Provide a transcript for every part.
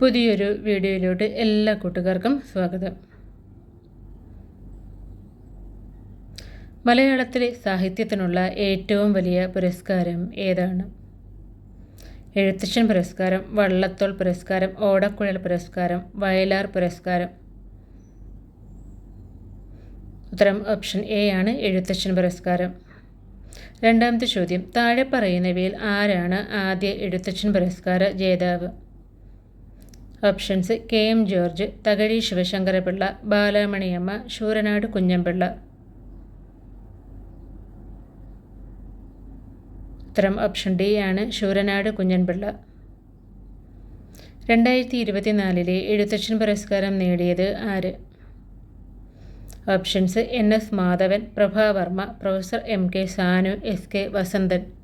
പുതിയൊരു വീഡിയോയിലോട്ട് എല്ലാ കൂട്ടുകാർക്കും സ്വാഗതം. മലയാളത്തിലെ സാഹിത്യത്തിനുള്ള ഏറ്റവും വലിയ പുരസ്കാരം ഏതാണ്? എഴുത്തച്ഛൻ പുരസ്കാരം വള്ളത്തോൾ പുരസ്കാരം ഓടക്കുഴൽ പുരസ്കാരം വയലാർ പുരസ്കാരം. ഉത്തരം ഓപ്ഷൻ എ ആണ് എഴുത്തച്ഛൻ പുരസ്കാരം. രണ്ടാമത്തെ ചോദ്യം താഴെ പറയുന്നവയിൽ ആരാണ് ആദ്യ എഴുത്തച്ഛൻ പുരസ്കാര ജേതാവ്? Options. K. M. George Thakazhi Sivasankara Pillai Balamaniamma Sooranad Kunjan Pillai. ഉത്തരം ഓപ്ഷൻ ഡി ആണ് ശൂരനാട് കുഞ്ഞൻപിള്ള രണ്ടായിരത്തി ഇരുപത്തിനാലിലെ എഴുത്തച്ഛൻ പുരസ്കാരം നേടിയത് ആര്? Options N. S. Madhavan Prabha Varma professor M. K. Sanu S. K. Vasanthan.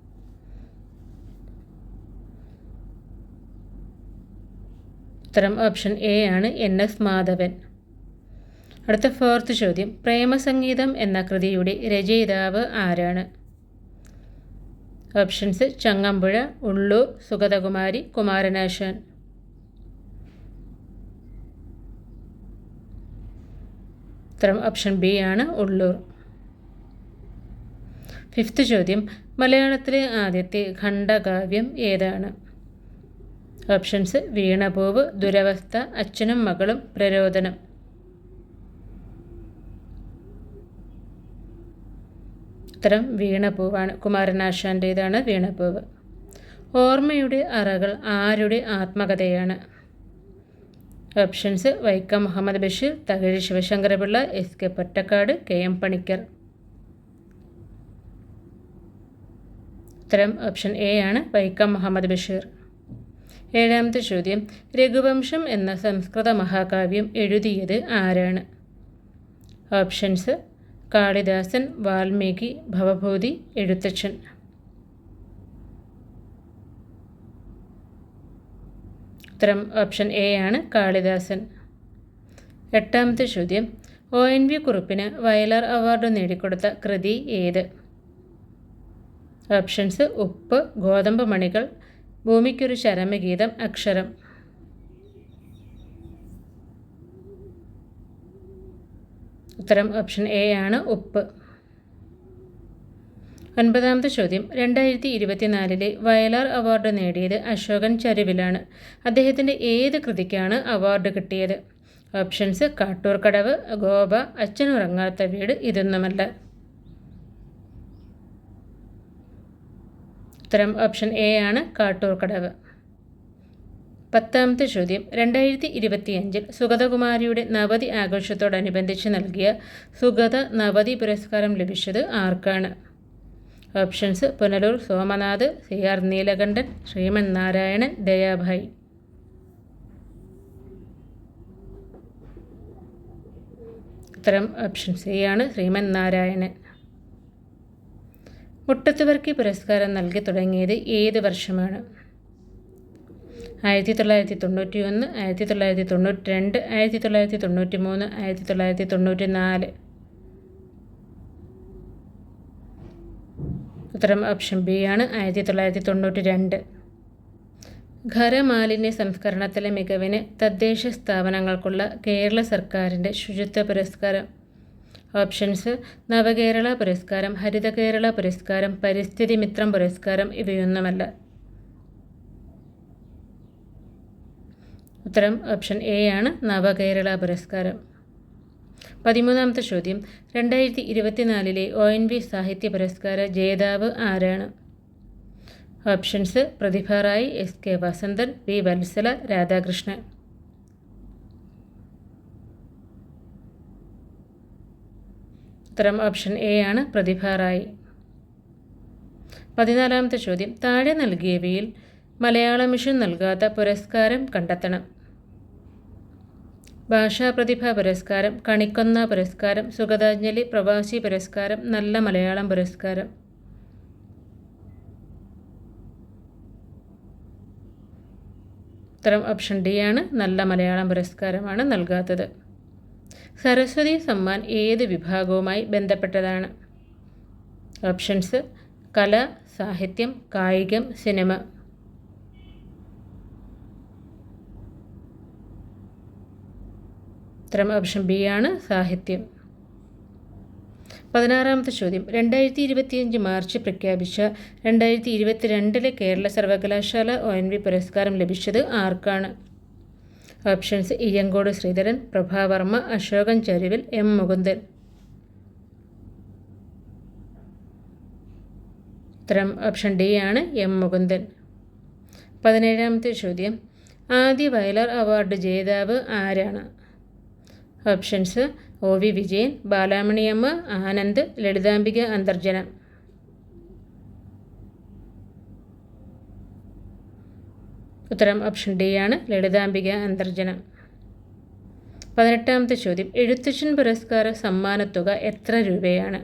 ഉത്തരം ഓപ്ഷൻ എ ആണ് എൻ എസ് മാധവൻ. അടുത്ത ഫോർത്ത് ചോദ്യം പ്രേമസംഗീതം എന്ന കൃതിയുടെ രചയിതാവ് ആരാണ്? ഓപ്ഷൻസ് ചങ്ങമ്പുഴ ഉള്ളൂർ സുഗതകുമാരി കുമാരനാശാൻ. ഉത്തരം ഓപ്ഷൻ ബി ആണ് ഉള്ളൂർ. ഫിഫ്ത്ത് ചോദ്യം മലയാളത്തിലെ ആദ്യത്തെ ഖണ്ഡകാവ്യം ഏതാണ്? ഓപ്ഷൻസ് വീണപൂവ് ദുരവസ്ഥ അച്ഛനും മകളും പ്രരോദനം. ഉത്തരം വീണപൂവാണ് കുമാരനാശാന്റേതാണ് വീണപൂവ് ഓർമ്മയുടെ അറകൾ ആരുടെ ആത്മകഥയാണ്? Options Vaikom Muhammad Basheer Thakazhi Sivasankara Pillai S K Pottekkatt K M Panikkar. ഉത്തരം ഓപ്ഷൻ എ ആണ് വൈക്കം മുഹമ്മദ് ബഷീർ. ഏഴാമത്തെ ചോദ്യം. രഘുവംശം എന്ന സംസ്കൃത മഹാകാവ്യം എഴുതിയത് ആരാണ്? ഓപ്ഷൻസ് കാളിദാസൻ വാൽമീകി ഭവഭൂതി എഴുത്തച്ഛൻ. ഉത്തരം ഓപ്ഷൻ എ ആണ് കാളിദാസൻ. എട്ടാമത്തെ ചോദ്യം. ഒ എൻ വി കുറുപ്പിന് വയലാർ അവാർഡ് നേടിക്കൊടുത്ത കൃതി ഏത്? ഓപ്ഷൻസ് ഉപ്പ് ഗോതമ്പ് മണികൾ ഭൂമിക്കൊരു ശരമഗീതം അക്ഷരം. ഉത്തരം ഓപ്ഷൻ എ ആണ് ഉപ്പ്. ഒൻപതാമത്തെ ചോദ്യം. രണ്ടായിരത്തി ഇരുപത്തിനാലിലെ വയലാർ അവാർഡ് നേടിയത് അശോകൻ ചരുവിലാണ്. അദ്ദേഹത്തിന്റെ ഏത് കൃതിക്കാണ് അവാർഡ് കിട്ടിയത്? ഓപ്ഷൻസ് കാട്ടൂർക്കടവ് അച്ഛൻ ഉറങ്ങാത്ത വീട് ഇതൊന്നുമല്ല. ഉത്തരം ഓപ്ഷൻ എ ആണ് കാട്ടൂർ കടവ് പത്താമത്തെ ചോദ്യം. രണ്ടായിരത്തി ഇരുപത്തിയഞ്ചിൽ സുഗതകുമാരിയുടെ നവതി ആഘോഷത്തോടനുബന്ധിച്ച് നൽകിയ സുഗത നവതി പുരസ്കാരം ലഭിച്ചത് ആർക്കാണ്? Options Punalur Somanath C R Neelakantan Sreeman Narayanan Dayabai. ഉത്തരം ഓപ്ഷൻ സി ആണ് ശ്രീമൻ നാരായണൻ. മുട്ടത്തുവർക്കി പുരസ്കാരം നൽകി തുടങ്ങിയത് ഏത് വർഷമാണ്? ആയിരത്തി തൊള്ളായിരത്തി തൊണ്ണൂറ്റി ഒന്ന് ആയിരത്തി തൊള്ളായിരത്തി തൊണ്ണൂറ്റി രണ്ട് ആയിരത്തി തൊള്ളായിരത്തി തൊണ്ണൂറ്റി മൂന്ന് ആയിരത്തി തൊള്ളായിരത്തി തൊണ്ണൂറ്റി നാല് ഉത്തരം ഓപ്ഷൻ ബി ആണ് ആയിരത്തി തൊള്ളായിരത്തി തൊണ്ണൂറ്റി രണ്ട് ഖരമാലിന്യ സംസ്കരണത്തിലെ മികവിന് തദ്ദേശ സ്ഥാപനങ്ങൾക്കുള്ള കേരള സർക്കാരിന്റെ ശുചിത്വ പുരസ്കാരം. ഓപ്ഷൻസ് നവകേരള പുരസ്കാരം ഹരിത കേരള പുരസ്കാരം പരിസ്ഥിതി മിത്രം പുരസ്കാരം ഇവയൊന്നുമല്ല. ഉത്തരം ഓപ്ഷൻ എ ആണ് നവകേരള പുരസ്കാരം. പതിമൂന്നാമത്തെ ചോദ്യം. രണ്ടായിരത്തി ഇരുപത്തിനാലിലെ ഒ എൻ വി സാഹിത്യ പുരസ്കാര ജേതാവ് ആരാണ്? Options Pratibha Ray S K Vasanthan V Valsala Radhakrishnan. ഉത്തരം ഓപ്ഷൻ എ ആണ്. പ്രതിഭ റായ് പതിനാലാമത്തെ ചോദ്യം. താഴെ നൽകിയവയിൽ മലയാള മിഷൻ നൽകാത്ത പുരസ്കാരം കണ്ടെത്തണം. ഭാഷാ പ്രതിഭ പുരസ്കാരം കണിക്കൊന്ന പുരസ്കാരം സുഗതാഞ്ജലി പ്രവാസി പുരസ്കാരം നല്ല മലയാളം പുരസ്കാരം. ഉത്തരം ഓപ്ഷൻ ഡി ആണ്. നല്ല മലയാളം പുരസ്കാരമാണ് നൽകാത്തത്. സരസ്വതി സമ്മാൻ ഏത് വിഭാഗവുമായി ബന്ധപ്പെട്ടതാണ്? ഓപ്ഷൻസ് കല സാഹിത്യം കായികം സിനിമ. ഉത്തരം ഓപ്ഷൻ ബി ആണ് സാഹിത്യം. പതിനാറാമത്തെ ചോദ്യം. രണ്ടായിരത്തി ഇരുപത്തിയഞ്ച് മാർച്ച് പ്രഖ്യാപിച്ച രണ്ടായിരത്തി ഇരുപത്തിരണ്ടിലെ കേരള സർവകലാശാല ഒ എൻ വി പുരസ്കാരം ലഭിച്ചത് ആർക്കാണ്? Options Iyyamcode Sreedharan Prabha Varma Ashokan Charuvil M Mukundan. ഉത്തരം ഓപ്ഷൻ ഡി ആണ് എം മുകുന്ദൻ. പതിനേഴാമത്തെ ചോദ്യം. ആദ്യ വയലർ അവാർഡ് ജേതാവ് ആരാണ്? Options O V Vijayan Balamaniamma Anand Lalithambika Antharjanam. ഉത്തരം ഓപ്ഷൻ ഡി ആണ്. ലളിതാംബിക അന്തർജനം പതിനെട്ടാമത്തെ ചോദ്യം. എഴുത്തച്ഛൻ പുരസ്കാര സമ്മാനത്തുക എത്ര രൂപയാണ്?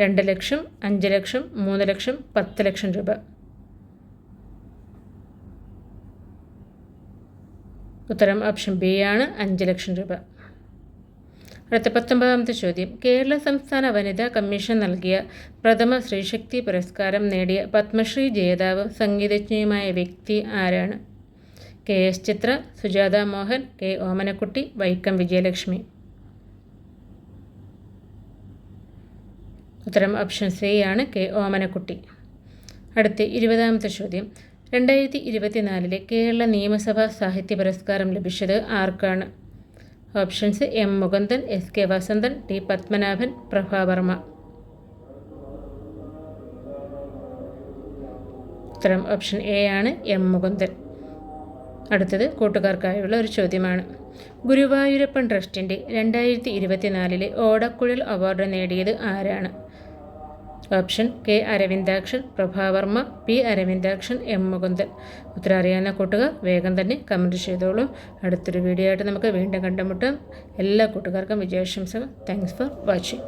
രണ്ട് ലക്ഷം അഞ്ച് ലക്ഷം മൂന്ന് ലക്ഷം പത്ത് ലക്ഷം രൂപ. ഉത്തരം ഓപ്ഷൻ ബി ആണ്. അഞ്ച് ലക്ഷം രൂപ. അടുത്ത പത്തൊമ്പതാമത്തെ ചോദ്യം. കേരള സംസ്ഥാന വനിതാ കമ്മീഷൻ നൽകിയ പ്രഥമ ശ്രീശക്തി പുരസ്കാരം നേടിയ പത്മശ്രീ ജേതാവ് സംഗീതജ്ഞയുമായ വ്യക്തി ആരാണ്? K. S. Chithra Sujatha Mohan K. Omanakutty Vaikom Vijayalakshmi. ഉത്തരം ഓപ്ഷൻ സി ആണ് കെ. ഓമനക്കുട്ടി. അടുത്ത ഇരുപതാമത്തെ ചോദ്യം. രണ്ടായിരത്തി ഇരുപത്തിനാലിലെ കേരള നിയമസഭാ സാഹിത്യ പുരസ്കാരം ലഭിച്ചത് ആർക്കാണ്? Options M Mukundan S K Vasanthan T Padmanabhan Prabha Varma ഉത്തരം ഓപ്ഷൻ എ ആണ് എം മുകുന്ദൻ. അടുത്തത് കൂട്ടുകാർക്കായുള്ള ഒരു ചോദ്യമാണ്. ഗുരുവായൂരപ്പൻ ട്രസ്റ്റിന്റെ രണ്ടായിരത്തി ഇരുപത്തിനാലിലെ ഓടക്കുഴൽ അവാർഡ് നേടിയത് ആരാണ്? Option K Aravindakshan Prabha Varma P Aravindakshan M Mukundan. ഉത്തരം അറിയാവുന്ന കൂട്ടുകാർ വേഗം തന്നെ കമന്റ് ചെയ്തോളൂ. അടുത്തൊരു വീഡിയോ ആയിട്ട് നമുക്ക് വീണ്ടും കണ്ടുമുട്ടാം. എല്ലാ കൂട്ടുകാർക്കും വിജയാശംസകൾ. Thanks for watching